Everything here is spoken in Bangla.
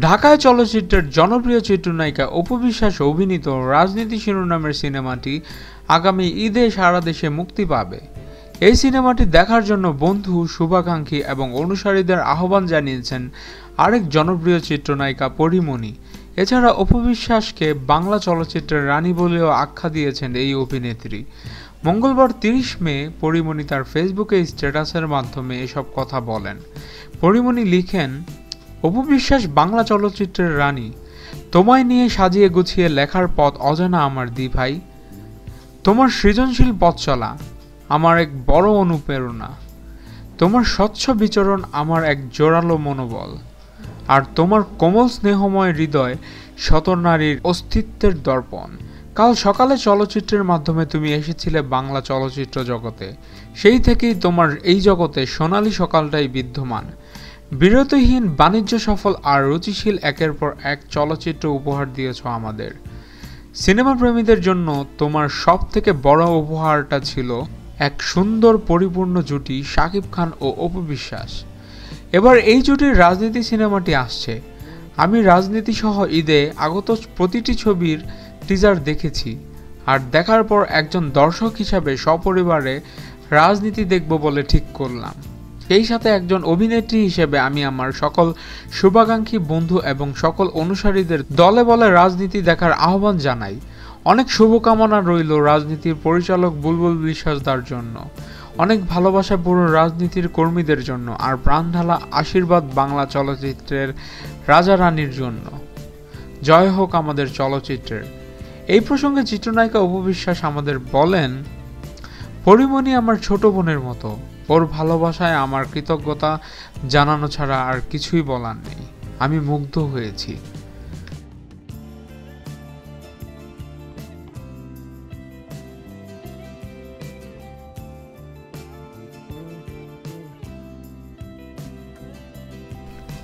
ঢাকায় চলচ্চিত্রের জনপ্রিয় চিত্রনায়িকা অপু বিশ্বাস অভিনীত রাজনীতি শিরোনামের সিনেমাটি আগামী ঈদে সারা দেশে মুক্তি পাবে। এই সিনেমাটি দেখার জন্য বন্ধু, শুভাকাঙ্ক্ষী এবং অনুসারীদের আহ্বান জানিয়েছেন আরেক জনপ্রিয় চিত্রনায়িকা পরিমণি। এছাড়া অপু বিশ্বাসকে বাংলা চলচ্চিত্রের রানী বলেও আখ্যা দিয়েছেন এই অভিনেত্রী। মঙ্গলবার তিরিশ মে পরিমণি তার ফেসবুকে স্ট্যাটাসের মাধ্যমে এসব কথা বলেন। পরিমণি লিখেন, অপু বিশ্বাস বাংলা চলচ্চিত্রের রানী। তোমায় নিয়ে সাজিয়ে গুছিয়ে লেখার পথ অজানা আমার দি ভাই তোমার সৃজনশীল পথ চলা, আমার এক বড় অনুপ্রেরণা। তোমার স্বচ্ছ বিচরণ আমার এক জোরালো মনোবল। আর তোমার কোমল স্নেহময় হৃদয় শত নারীর অস্তিত্বের দর্পণ। কাল সকালে চলচ্চিত্রের মাধ্যমে তুমি এসেছিলে বাংলা চলচ্চিত্র জগতে। সেই থেকেই তোমার এই জগতে সোনালি সকালটাই বিদ্যমান। বিরতিহীন, বাণিজ্য সফল আর রুচিশীল একের পর এক চলচ্চিত্র উপহার দিয়েছ আমাদের। সিনেমা প্রেমীদের জন্য তোমার সব থেকে বড় উপহারটা ছিল এক সুন্দর পরিপূর্ণ জুটি শাকিব খান ও অপু বিশ্বাস। এবার এই জুটির রাজনীতি সিনেমাটি আসছে। আমি রাজনীতি সহ ঈদে আগত প্রতিটি ছবির টিজার দেখেছি। আর দেখার পর একজন দর্শক হিসাবে সপরিবারে রাজনীতি দেখব বলে ঠিক করলাম। সেই সাথে একজন অভিনেত্রী হিসেবে আমি আমার সকল শুভাকাঙ্ক্ষী বন্ধু এবং সকল অনুসারীদের দলে বলে রাজনীতি দেখার আহ্বান জানাই। অনেক শুভকামনা রইল রাজনীতির পরিচালক বুলবুল বিশ্বাসদার জন্য। অনেক ভালোবাসা পুরো রাজনীতির কর্মীদের জন্য আর প্রাণঢালা আশীর্বাদ বাংলা চলচ্চিত্রের রাজা রানীর জন্য। জয় হোক আমাদের চলচ্চিত্রের। এই প্রসঙ্গে চিত্রনায়িকা উপবিশ্বাস আমাদের বলেন, পরিমণি আমার ছোট বোনের মতো। ওর ভালোবাসায় আমার কৃতজ্ঞতা জানানো ছাড়া আর কিছুই বলার নেই। আমি মুগ্ধ হয়েছি।